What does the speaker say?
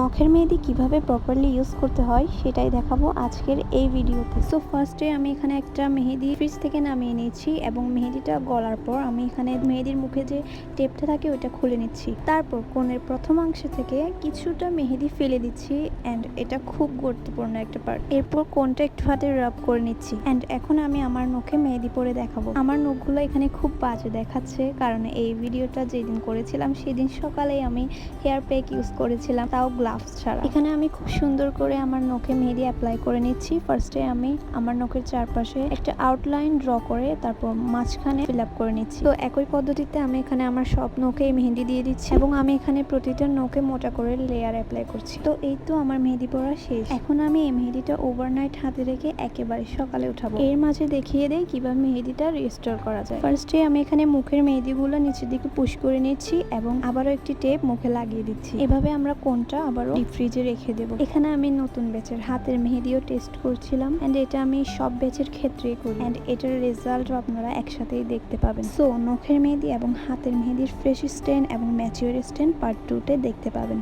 নখের মেহেদি কীভাবে properly use করতে হয় সেটাই দেখাবো আজকের এই ভিডিওতে। সো ফার্স্টে আমি এখানে একটা মেহেদি ফ্রিজ থেকে নামিয়ে নিয়েছি এবং মেহেদিটা গলার পর আমি এখানে মেহেদির মুখে যে টেপটা থাকে ওইটা খুলে নিচ্ছি। তারপর কোণের প্রথম অংশ থেকে কিছুটা মেহেদি ফেলে দিচ্ছি অ্যান্ড এটা খুব গুরুত্বপূর্ণ একটা পার্ট এরপর কোনটা একটু হাতে রাব করে নিচ্ছি অ্যান্ড এখন আমি আমার নখে মেহেদি পরে দেখাবো। আমার নখগুলো এখানে খুব বাজে দেখাচ্ছে কারণ এই ভিডিওটা যেদিন করেছিলাম সেদিন সকালেই আমি হেয়ার প্যাক ইউজ করেছিলাম, তাও গ্লাভস ছাড়া। এখানে আমি খুব সুন্দর করে আমার নখে মেহেদি অ্যাপ্লাই করে নিচ্ছি। ফার্স্টে আমি আমার নখের চারপাশে একটা আউটলাইন ড্র করে তারপর মাঝখানে ফিল আপ করে নিচ্ছি। তো একই পদ্ধতিতে আমি এখানে আমার সব নখে মেহেদি দিয়ে দিচ্ছি এবং আমি এখানে প্রতিটা নখে মোটা করে লেয়ার অ্যাপ্লাই করছি। তো এই তো আমার মেহেদি পরা শেষ। এখন আমি এই মেহেদিটা ওভারনাইট হাতে রেখে একেবারে সকালে উঠাবো। এর মাঝে দেখিয়ে দেই কীভাবে মেহেদিটা রিস্টোর করা যায়। ফার্স্টে আমি এখানে মুখের মেহেদিগুলো নিচের দিকে পুশ করে নিচ্ছি এবং আবারও একটি টেপ মুখে লাগিয়ে দিচ্ছি। এভাবে আমরা কোনটা আবারও ডিপ ফ্রিজে রেখে দেবো। এখানে আমি নতুন ব্যাচের হাতের মেহেদিও টেস্ট করছিলাম এন্ড এটা আমি সব ব্যাচের ক্ষেত্রে করি। এন্ড এটার রেজাল্টও আপনারা একসাথেই দেখতে পাবেন। সো নখের মেহেদি এবং হাতের মেহেদির ফ্রেশ স্টেন এবং ম্যাচিওর স্টেন পার্ট টুতে দেখতে পাবেন।